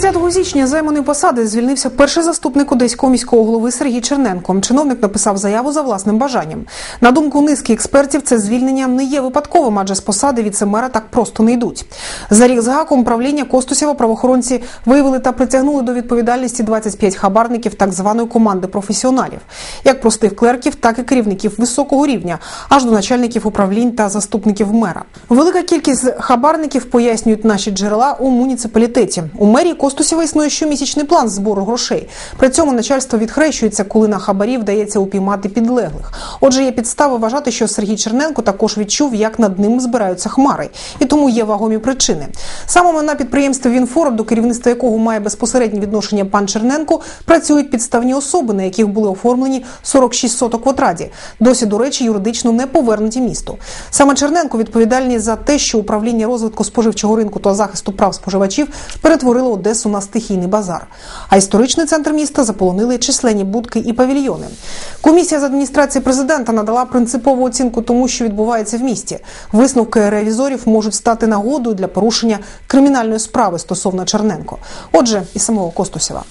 30 січня займаної посади звільнився перший заступник одеського міського голови Сергій Черненко. Чиновник написав заяву за власним бажанням. На думку низки експертів, це звільнення не є випадковим, адже з посади віцемера так просто не йдуть. За рік з гаком управління Костусєва правоохоронці виявили та притягнули до відповідальності 25 хабарників так званої команди професіоналів, як простих клерків, так і керівників високого рівня, аж до начальників управлінь та заступників мера. Велика кількість хабарників пояснюють наші джерела у муніципалітеті. У мерії Костусєва існує щомісячний план збору грошей. При цьому начальство відхрещується, коли на хабарі вдається упіймати підлеглих. Отже, є підстави вважати, що Сергій Черненко також відчув, як над ним збираються хмари, і тому є вагомі причини. Саме на підприємстві Вінфорум, до керівництва якого має безпосереднє відношення пан Черненко, працюють підставні особи, на яких були оформлені 46 соток в отраді. Досі, до речі, юридично не повернуті місту. Саме Черненко відповідальний за те, що управління розвитку споживчого ринку та захисту прав споживачів перетворило Одесу на стихійний базар. А історичний центр міста заполонили численні будки і павільйони. Комісія з адміністрації президента надала принципову оцінку тому, що відбувається в місті. Висновки ревізорів можуть стати нагодою для порушення кримінальної справи стосовно Черненко. Отже, і самого Костусєва.